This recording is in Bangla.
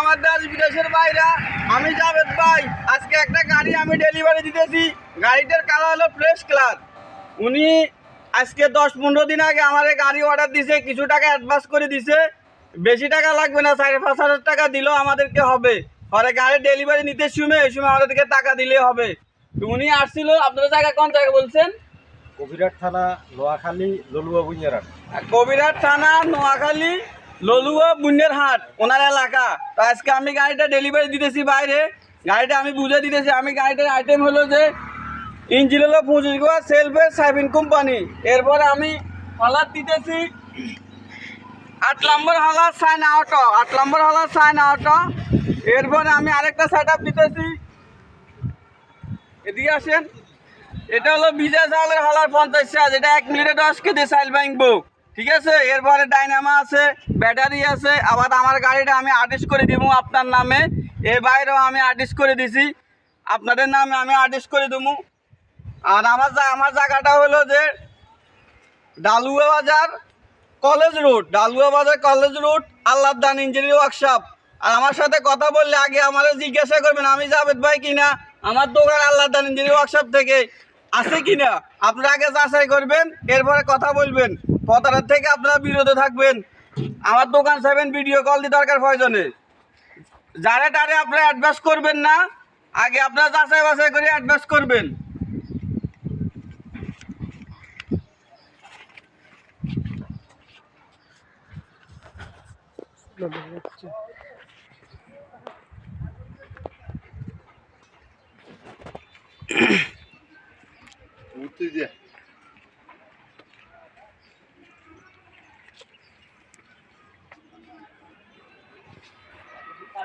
আমার দেশ বিদেশের বাইরা। আমি জাভেদ ভাই আজকে একটা গাড়ি আমি ডেলিভারি দিতেছি। গাড়িটার কালার হলো ফ্রেশ কালার উনি আজকে দশ পনেরো দিন আগে আমার গাড়ি অর্ডার দিছে কিছু টাকা অ্যাডভান্স করে দিছে। বেশি টাকা লাগবে না সাড়ে পাঁচ হাজার টাকা দিলেও আমাদেরকে হবে। পরে গাড়ি ডেলিভারি নিতে শুনে এই সময় আমাদেরকে টাকা দিলে হবে। উনি আসছিল আপনাদের জায়গা কোন জায়গা বলছেন? কবিরাট থানা নোয়াখালী ললুয়া বুঞ্জারাট কবিরাট থানা নোয়াখালী ললুয়া বুন্ডের হাট, ওনার এলাকা। তো আজকে আমি গাড়িটা ডেলিভারি দিতেছি বাইরে। গাড়িটা আমি বুঝে দিতেছি, আমি গাড়িটার আইটেম হলো যে ইঞ্জিন হলো পঁচিশ গোয়া সেলফের সাইফিন কোম্পানি এরপরে আমি হলার দিতেছি আট নম্বর হলার সাইন আউট আট নম্বর হলার সাইন আউট এরপরে আমি আরেকটা সেট আপ দিতেছি। এদিকে আসেন। এটা হলো বিজয় চাউলের হলার পঞ্চাশ চার্জ এটা এক মিনিটে দশ কেজি সাইল ব্যাংক ভাঙবো ঠিক আছে? এরপরে ডাইনামা আছে, ব্যাটারি আছে, আবার আমার গাড়িটা আমি আর্টিস্ট করে দিব আপনার নামে। এর বাইরেও আমি আর্টিস্ট করে দিছি। আপনাদের নামে আমি আর্টিস্ট করে দেবো। আর আমার আমার জায়গাটা হলো যে ডালুয়া বাজার কলেজ রোড। ডালুয়া বাজার কলেজ রোড আল্লাহ দান ইঞ্জিনিয়ার ওয়ার্কশপ আর আমার সাথে কথা বললে আগে আমাদের জিজ্ঞাসা করবেন, আমি জাভেদ ভাই কিনা? আমার দোকান আল্লাহ দান ইঞ্জিনিয়ার ওয়ার্কশপ থেকে আছে কিনা? আপনারা আগে যাচাই করবেন, এরপরে কথা বলবেন। কথাটার থেকে আপনারা বিরত থাকবেন। আমার দোকান সেভেন ভিডিও কল দিয়ে দরকার প্রয়োজনে। যারে তারে আপনারা অ্যাডভাইস করবেন না, আগে আপনারা যাচাই বাছাই করে অ্যাডভাইস করবেন। Muito dia.